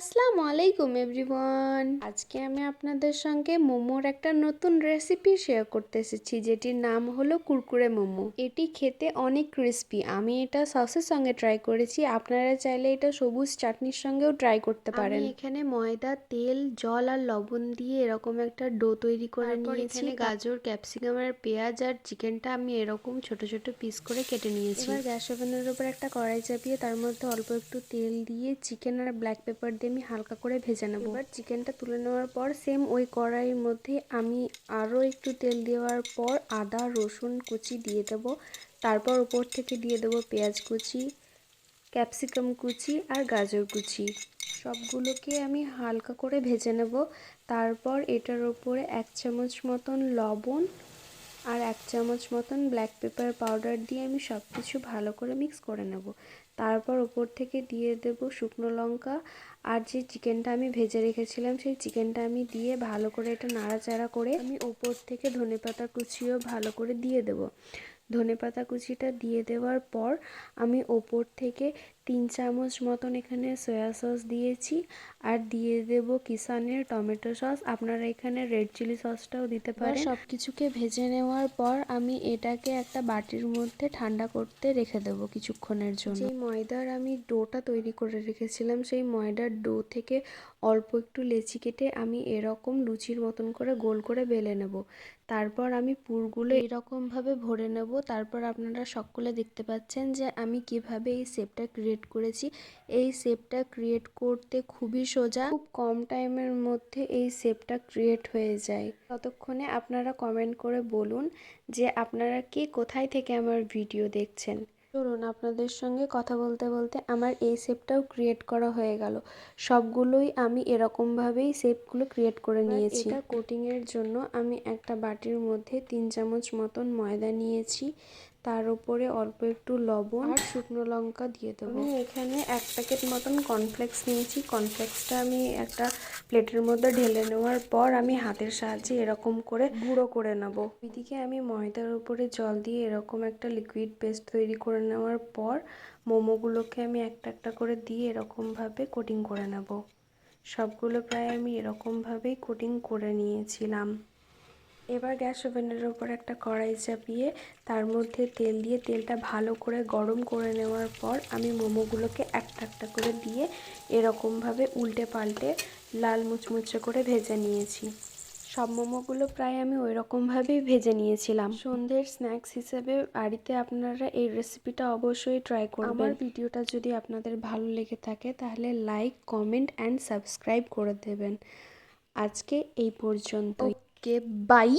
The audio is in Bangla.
আসসালামু আলাইকুম এভরিওয়ান। আজকে আমি আপনাদের সঙ্গে মোমোর একটা নতুন রেসিপি শেয়ার করতে এসেছি যেটির নাম হলো কুরকুরে মোমো। এটি খেতে অনেক ক্রিস্পি। আমি এটা সসের সঙ্গে ট্রাই করেছি। আপনারা চাইলে এটা সবুজ চাটনির সঙ্গেও ট্রাই করতে পারেন। এখানে ময়দা তেল জল আর লবণ দিয়ে এরকম একটা ডো তৈরি করে নিয়েছি। গাজর ক্যাপসিকাম আর পেঁয়াজ আর চিকেনটা আমি এরকম ছোট ছোট পিস করে কেটে নিয়েছি। এবার গ্যাস ওভেনের উপর একটা কড়াই চাপিয়ে তার মধ্যে অল্প একটু তেল দিয়ে চিকেন আর ব্ল্যাক পেপার দিয়ে আমি হালকা করে ভেজে নেব। এবার চিকেনটা তুলে নেওয়ার পর সেম ওই কড়াইয়ের মধ্যে আমি আরও একটু তেল দেওয়ার পর আদা, রসুন কুচি দিয়ে দেব। তারপর উপর থেকে দিয়ে দেবো পেঁয়াজ কুচি ক্যাপসিকাম কুচি আর গাজর কুচি। সবগুলোকে আমি হালকা করে ভেজে নেব। তারপর এটার ওপরে এক চামচ মতন লবণ আর এক চামচ মতন ব্ল্যাক পেপার পাউডার দিয়ে আমি সব কিছু ভালো করে মিক্স করে নেব। তারপর ওপর থেকে দিয়ে দেব শুকনো লঙ্কা। আর যে চিকেনটা আমি ভেজে রেখেছিলাম, সেই চিকেনটা আমি দিয়ে ভালো করে এটা নাড়াচাড়া করে আমি ওপর থেকে ধনে পাতা কুচিও ভালো করে দিয়ে দেব। ধনে পাতা কুচিটা দিয়ে দেওয়ার পর আমি ওপর থেকে তিন চামচ মতন এখানে সয়া সস দিয়েছি আর দিয়ে দেব কিষানের টমেটো সস আপনারা এখানে রেড চিলি সসটাও দিতে পারেন। সব কিছুকে ভেজে নেওয়ার পর আমি এটাকে একটা বাটির মধ্যে ঠান্ডা করতে রেখে দেবো কিছুক্ষণের জন্য। যেই ময়দার আমি ডোটা তৈরি করে রেখেছিলাম সেই ময়দার ডো থেকে অল্প একটু লেচি কেটে আমি এরকম লুচির মতন করে গোল করে বেলে নেব। তারপর আমি পুরগুলো এরকমভাবে ভরে নেব। তারপর আপনারা সকলে দেখতে পাচ্ছেন যে আমি কীভাবে এই শেপটা ক্রিয়েট করেছি। এই শেপটা ক্রিয়েট করতে খুবই সোজা। খুব কম টাইমের মধ্যে এই শেপটা ক্রিয়েট হয়ে যায়। ততক্ষণে আপনারা কমেন্ট করে বলুন যে আপনারা কে কোথায় থেকে আমার ভিডিও দেখছেন। চলুন আপনাদের সঙ্গে কথা বলতে বলতে আমার এই শেপটাও ক্রিয়েট করা হয়ে গেল। সবগুলোই আমি এরকমভাবেই শেপগুলো ক্রিয়েট করে নিয়েছি। এটা কোটিংয়ের জন্য আমি একটা বাটির মধ্যে তিন চামচ মতন ময়দা নিয়েছি। তার উপরে অল্প একটু লবণ আর শুকনো লঙ্কা দিয়ে দেবো। আমি এখানে এক প্যাকেট মতন কর্নফ্লেক্স নিয়েছি। কর্নফ্লেক্সটা আমি একটা প্লেটের মধ্যে ঢেলে নেওয়ার পর আমি হাতের সাহায্যে এরকম করে গুঁড়ো করে নেব। ওইদিকে আমি ময়দার উপরে জল দিয়ে এরকম একটা লিকুইড পেস্ট তৈরি করে নেওয়ার পর মোমোগুলোকে আমি একটা একটা করে দিয়ে এরকমভাবে কোটিং করে নেব। সবগুলো প্রায় আমি এরকমভাবেই কোটিং করে নিয়েছিলাম। এবার গ্যাস ওভেনের ওপর একটা কড়াই চাপিয়ে তার মধ্যে তেল দিয়ে তেলটা ভালো করে গরম করে নেওয়ার পর আমি মোমোগুলোকে একটা একটা করে দিয়ে এরকমভাবে উল্টে পাল্টে লাল মুচমুচে করে ভেজে নিয়েছি। সব মোমোগুলো প্রায় আমি ওই রকমভাবেই ভেজে নিয়েছিলাম। সন্ধ্যের স্ন্যাক্স হিসেবে বাড়িতে আপনারা এই রেসিপিটা অবশ্যই ট্রাই করবেন। আমার ভিডিওটা যদি আপনাদের ভালো লেগে থাকে, তাহলে লাইক, কমেন্ট, অ্যান্ড সাবস্ক্রাইব করে দেবেন। আজকে এই পর্যন্ত que bye.